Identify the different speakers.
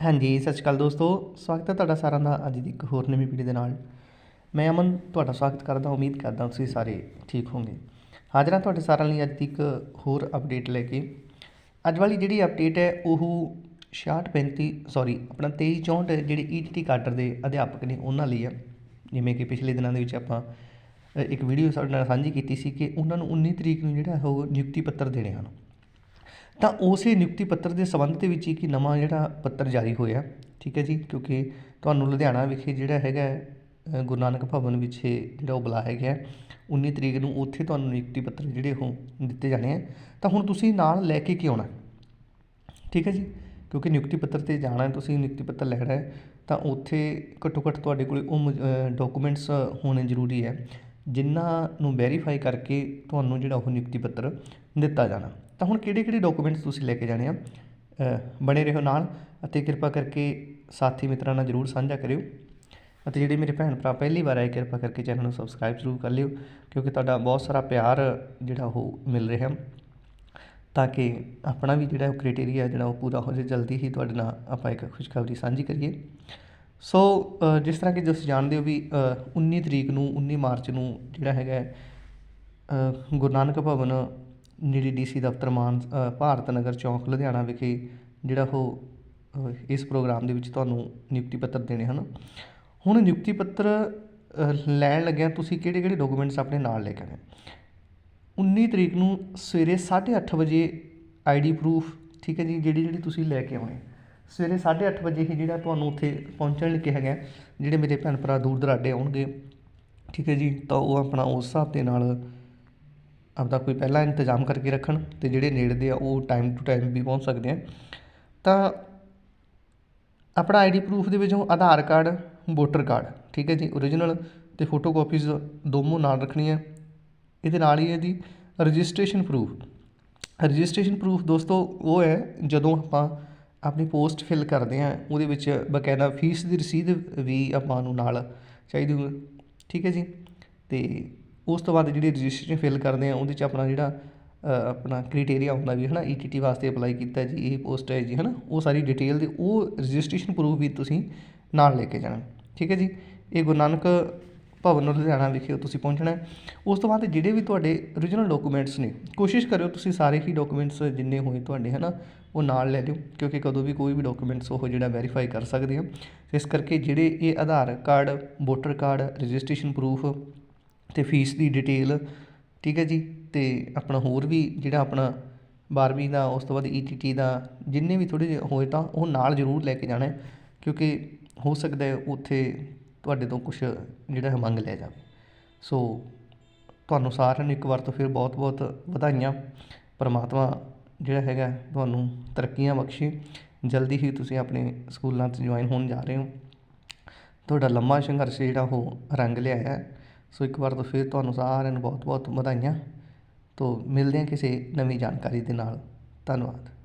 Speaker 1: ਹਾਂਜੀ, ਸਤਿ ਸ਼੍ਰੀ ਅਕਾਲ ਦੋਸਤੋ। ਸਵਾਗਤ ਹੈ ਤੁਹਾਡਾ ਸਾਰਿਆਂ ਦਾ ਅੱਜ ਦੀ ਇੱਕ ਹੋਰ ਨਵੀਂ ਵੀਡੀਓ ਦੇ ਨਾਲ। ਮੈਂ ਅਮਨ, ਤੁਹਾਡਾ ਸਵਾਗਤ ਕਰਦਾ, ਉਮੀਦ ਕਰਦਾ ਤੁਸੀਂ ਸਾਰੇ ਠੀਕ ਹੋਵੋਗੇ। ਹਾਜ਼ਰ ਹਾਂ ਤੁਹਾਡੇ ਸਾਰਿਆਂ ਲਈ ਅੱਜ ਦੀ ਇੱਕ ਹੋਰ ਅਪਡੇਟ ਲੈ ਕੇ। ਅੱਜ ਵਾਲੀ ਜਿਹੜੀ ਅਪਡੇਟ ਹੈ, ਉਹ 6635 ਸੌਰੀ ਆਪਣਾ 2364 ਜਿਹੜੇ ਈਟੀਟੀ ਕਾਡਰ ਦੇ ਅਧਿਆਪਕ ਨੇ, ਉਹਨਾਂ ਲਈ ਆ ਜਿਵੇਂ ਕਿ ਪਿਛਲੇ ਦਿਨਾਂ ਦੇ ਵਿੱਚ ਆਪਾਂ ਇੱਕ ਵੀਡੀਓ ਸਾਡੇ ਨਾਲ ਸਾਂਝੀ ਕੀਤੀ ਸੀ ਕਿ ਉਹਨਾਂ ਨੂੰ 19 ਤਰੀਕ ਨੂੰ ਜਿਹੜਾ ਉਹ ਨਿਯੁਕਤੀ ਪੱਤਰ ਦੇਣੇ ਹਨ। ਤਾਂ ਉਸੇ ਨਿਯੁਕਤੀ ਪੱਤਰ ਦੇ ਸੰਬੰਧ ਦੇ ਵਿੱਚ ਇੱਕ ਨਵਾਂ ਜਿਹੜਾ ਪੱਤਰ ਜਾਰੀ ਹੋਇਆ, ਠੀਕ ਹੈ ਜੀ? ਕਿਉਂਕਿ ਤੁਹਾਨੂੰ ਲੁਧਿਆਣਾ ਵਿਖੇ ਜਿਹੜਾ ਹੈਗਾ ਗੁਰੂ ਨਾਨਕ ਭਵਨ ਵਿਖੇ ਜਿਹੜਾ ਉਹ ਬੁਲਾਇਆ ਗਿਆ ਹੈ। 19 ਤਰੀਕ ਨੂੰ ਉੱਥੇ ਤੁਹਾਨੂੰ ਨਿਯੁਕਤੀ ਪੱਤਰ ਜਿਹੜੇ ਉਹ ਦਿੱਤੇ ਜਾਣੇ ਆ। ਤਾਂ ਹੁਣ ਤੁਸੀਂ ਨਾਲ ਲੈ ਕੇ ਕੀ ਆਉਣਾ ਠੀਕ ਹੈ ਜੀ? ਕਿਉਂਕਿ ਨਿਯੁਕਤੀ ਪੱਤਰ ਤੇ ਜਾਣਾ ਹੈ ਤੁਸੀਂ ਨਿਯੁਕਤੀ ਪੱਤਰ ਲੈਣਾ ਹੈ ਤਾਂ ਉੱਥੇ ਘੱਟੋ ਘੱਟ ਤੁਹਾਡੇ ਕੋਲ ਉਹ ਡਾਕੂਮੈਂਟਸ ਹੋਣੇ ਜ਼ਰੂਰੀ ਹੈ ਜਿਨ੍ਹਾਂ ਨੂੰ ਵੈਰੀਫਾਈ ਕਰਕੇ ਤੁਹਾਨੂੰ ਜਿਹੜਾ ਉਹ ਨਿਯੁਕਤੀ ਪੱਤਰ ਦਿੱਤਾ ਜਾਣਾ। ਤਾਂ ਹੁਣ ਕਿਹੜੇ ਕਿਹੜੇ ਡਾਕੂਮੈਂਟਸ ਤੁਸੀਂ ਲੈ ਕੇ ਜਾਣੇ ਆ? ਅ, ਬਣੇ ਰਹੋ ਨਾਲ ਅਤੇ ਕਿਰਪਾ ਕਰਕੇ ਸਾਥੀ ਮਿੱਤਰਾਂ ਨਾਲ ਜਰੂਰ ਸਾਂਝਾ ਕਰਿਓ ਅਤੇ ਜਿਹੜੇ ਮੇਰੇ ਭੈਣ ਭਰਾ ਪਹਿਲੀ ਵਾਰ ਆਏ ਕਿਰਪਾ ਕਰਕੇ ਚੈਨਲ ਨੂੰ ਸਬਸਕ੍ਰਾਈਬ ਜ਼ਰੂਰ ਕਰ ਲਿਓ ਕਿਉਂਕਿ ਤੁਹਾਡਾ ਬਹੁਤ ਸਾਰਾ ਪਿਆਰ ਜਿਹੜਾ ਉਹ ਮਿਲ ਰਿਹਾ। ਤਾਂ ਕਿ ਆਪਣਾ ਵੀ ਜਿਹੜਾ ਉਹ ਕ੍ਰਾਈਟੇਰੀਆ ਜਿਹੜਾ ਉਹ ਪੂਰਾ ਹੋ ਜਾਵੇ ਜਲਦੀ ਹੀ ਤੁਹਾਡੇ ਨਾਲ ਆਪਾਂ ਇੱਕ ਖੁਸ਼ਖਬਰੀ ਸਾਂਝੀ ਕਰੀਏ। ਸੋ ਜਿਸ ਤਰ੍ਹਾਂ ਕਿ ਤੁਸੀਂ ਜਾਣਦੇ ਹੋ ਵੀ ਅ, 19 ਤਰੀਕ ਨੂੰ 19 ਮਾਰਚ ਨੂੰ ਜਿਹੜਾ ਹੈਗਾ ਗੁਰੂ ਨਾਨਕ ਭਵਨ ਨੇੜੇ ਡੀਸੀ ਦਫ਼ਤਰ ਮਾਨ ਭਾਰਤ ਨਗਰ ਚੌਂਕ, ਲੁਧਿਆਣਾ ਵਿਖੇ ਜਿਹੜਾ ਉਹ ਇਸ ਪ੍ਰੋਗਰਾਮ ਦੇ ਵਿੱਚ ਤੁਹਾਨੂੰ ਨਿਯੁਕਤੀ ਪੱਤਰ ਦੇਣੇ ਹਨ। ਹੁਣ ਨਿਯੁਕਤੀ ਪੱਤਰ ਲੈਣ ਲੱਗਿਆ ਤੁਸੀਂ ਕਿਹੜੇ ਕਿਹੜੇ ਡਾਕੂਮੈਂਟਸ ਆਪਣੇ ਨਾਲ ਲੈ ਕੇ ਆਉਣੇ? 19 ਤਰੀਕ ਨੂੰ ਸਵੇਰੇ 8:30 ਵਜੇ ਆਈਡੀ ਪ੍ਰੂਫ, ਠੀਕ ਹੈ ਜੀ, ਜਿਹੜੀ ਜਿਹੜੀ ਤੁਸੀਂ ਲੈ ਕੇ ਆਉਣੇ। ਸਵੇਰੇ 8:30 ਵਜੇ ਹੀ ਜਿਹੜਾ ਤੁਹਾਨੂੰ ਉੱਥੇ ਪਹੁੰਚਣ ਲਈ ਕਿਹਾ ਗਿਆ, ਜਿਹੜੇ ਮੇਰੇ ਭੈਣ ਭਰਾ ਦੂਰ ਦਰਾਡੇ ਆਉਣਗੇ, ਠੀਕ ਹੈ ਜੀ, ਤਾਂ ਉਹ ਆਪਣਾ ਉਸ ਹਿਸਾਬ ਦੇ ਨਾਲ ਆਪਦਾ ਕੋਈ ਪਹਿਲਾਂ ਇੰਤਜ਼ਾਮ ਕਰਕੇ ਰੱਖਣ ਅਤੇ ਜਿਹੜੇ ਨੇੜੇ ਦੇ ਆ ਉਹ ਟਾਈਮ ਟੂ ਟਾਈਮ ਵੀ ਪਹੁੰਚ ਸਕਦੇ ਆ। ਤਾਂ ਆਪਣਾ ਆਈਡੀ ਪ੍ਰੂਫ ਦੇ ਵਿੱਚੋਂ ਆਧਾਰ ਕਾਰਡ ਵੋਟਰ ਕਾਰਡ ਠੀਕ ਹੈ ਜੀ ਓਰੀਜਨਲ ਤੇ ਫੋਟੋ ਕਾਪੀਜ਼ ਦੋਨੋਂ ਨਾਲ ਰੱਖਣੀਆਂ। ਇਹਦੇ ਨਾਲ ਹੀ ਇਹਦੀ ਜੀ ਰਜਿਸਟ੍ਰੇਸ਼ਨ ਪ੍ਰੂਫ ਰਜਿਸਟ੍ਰੇਸ਼ਨ ਪ੍ਰੂਫ ਦੋਸਤੋ ਉਹ ਹੈ ਜਦੋਂ ਆਪਾਂ ਆਪਣੀ ਪੋਸਟ ਫਿਲ ਕਰਦੇ ਹਾਂ, ਉਹਦੇ ਵਿੱਚ ਬਕਾਇਦਾ ਫੀਸ ਦੀ ਰਸੀਦ ਵੀ ਆਪਾਂ ਨੂੰ ਨਾਲ ਚਾਹੀਦੀ ਹੋਵੇ ਠੀਕ ਹੈ ਜੀ, ਤੇ ਉਸ ਤੋਂ ਬਾਅਦ ਜਿਹੜੀ ਰਜਿਸਟ੍ਰੇਸ਼ਨ ਫਿਲ ਕਰਦੇ ਆ, ਉਹਦੇ ਚ ਆਪਣਾ ਜਿਹੜਾ ਆਪਣਾ ਕ੍ਰਾਈਟੇਰੀਆ ਹੁੰਦਾ ਵੀ ਹੈ ਹਨਾ ਈਟੀਟੀ ਵਾਸਤੇ ਅਪਲਾਈ ਕੀਤਾ ਜੀ, ਇਹ ਪੋਸਟ ਹੈ ਜੀ ਹੈ ਨਾ ਉਹ ਸਾਰੀ ਡਿਟੇਲ ਦੀ, ਉਹ ਰਜਿਸਟ੍ਰੇਸ਼ਨ ਪ੍ਰੂਫ ਵੀ ਤੁਸੀਂ ਨਾਲ ਲੈ ਕੇ ਜਾਣਾ। ਠੀਕ ਹੈ ਜੀ? ਇਹ ਗੁਰੂ ਨਾਨਕ ਭਵਨ, ਲੁਧਿਆਣਾ ਵਿਖੇ ਤੁਸੀਂ ਪਹੁੰਚਣਾ ਹੈ। ਉਸ ਤੋਂ ਬਾਅਦ ਜਿਹੜੇ ਵੀ ਤੁਹਾਡੇ origignal ਡਾਕੂਮੈਂਟਸ ਨੇ, ਕੋਸ਼ਿਸ਼ ਕਰਿਓ ਤੁਸੀਂ ਸਾਰੇ ਹੀ ਡਾਕੂਮੈਂਟਸ ਜਿੰਨੇ ਹੋਏ ਤੁਹਾਡੇ, ਹਨਾ, ਉਹ ਨਾਲ ਲੈ ਲਿਓ, ਕਿਉਂਕਿ ਕਦੋਂ ਵੀ ਕੋਈ ਵੀ ਡਾਕੂਮੈਂਟਸ ਉਹ ਜਿਹੜਾ ਵੈਰੀਫਾਈ ਕਰ ਸਕਦੇ ਆ। ਇਸ ਕਰਕੇ ਜਿਹੜੇ ਇਹ Aadhaar card voter card registration proof ਅਤੇ ਫੀਸ ਦੀ ਡਿਟੇਲ ਠੀਕ ਹੈ ਜੀ? ਅਤੇ ਆਪਣਾ ਹੋਰ ਵੀ ਜਿਹੜਾ ਆਪਣਾ 12ਵੀਂ ਦਾ, ਉਸ ਤੋਂ ਬਾਅਦ ਈ ਟੀ ਦਾ, ਜਿੰਨੇ ਵੀ ਥੋੜ੍ਹੇ ਜਿਹੇ ਹੋਏ ਤਾਂ ਉਹ ਨਾਲ ਜ਼ਰੂਰ ਲੈ ਕੇ ਜਾਣਾ ਕਿਉਂਕਿ ਹੋ ਸਕਦਾ ਉੱਥੇ ਤੁਹਾਡੇ ਤੋਂ ਕੁਛ ਜਿਹੜਾ ਹੈ ਮੰਗ ਲਿਆ ਜਾਵੇ। ਸੋ ਤੁਹਾਨੂੰ ਸਾਰਿਆਂ ਨੂੰ ਇੱਕ ਵਾਰ ਤੋਂ ਫਿਰ ਬਹੁਤ-ਬਹੁਤ ਵਧਾਈਆਂ। ਪਰਮਾਤਮਾ ਜਿਹੜਾ ਹੈਗਾ, ਤੁਹਾਨੂੰ ਤਰੱਕੀਆਂ ਬਖਸ਼ੇ। ਜਲਦੀ ਹੀ ਤੁਸੀਂ ਆਪਣੇ ਸਕੂਲਾਂ 'ਚ ਜੁਆਇਨ ਹੋਣ ਜਾ ਰਹੇ ਹੋ। ਤੁਹਾਡਾ ਲੰਮਾ ਸੰਘਰਸ਼ ਜਿਹੜਾ ਉਹ ਰੰਗ ਲਿਆਇਆ ਸੋ ਇੱਕ ਵਾਰ ਤੋਂ ਫਿਰ ਤੁਹਾਨੂੰ ਸਾਰਿਆਂ ਨੂੰ ਬਹੁਤ-ਬਹੁਤ ਵਧਾਈਆਂ। ਤੋਂ ਮਿਲਦੇ ਹਾਂ ਕਿਸੇ ਨਵੀਂ ਜਾਣਕਾਰੀ ਦੇ ਨਾਲ। ਧੰਨਵਾਦ।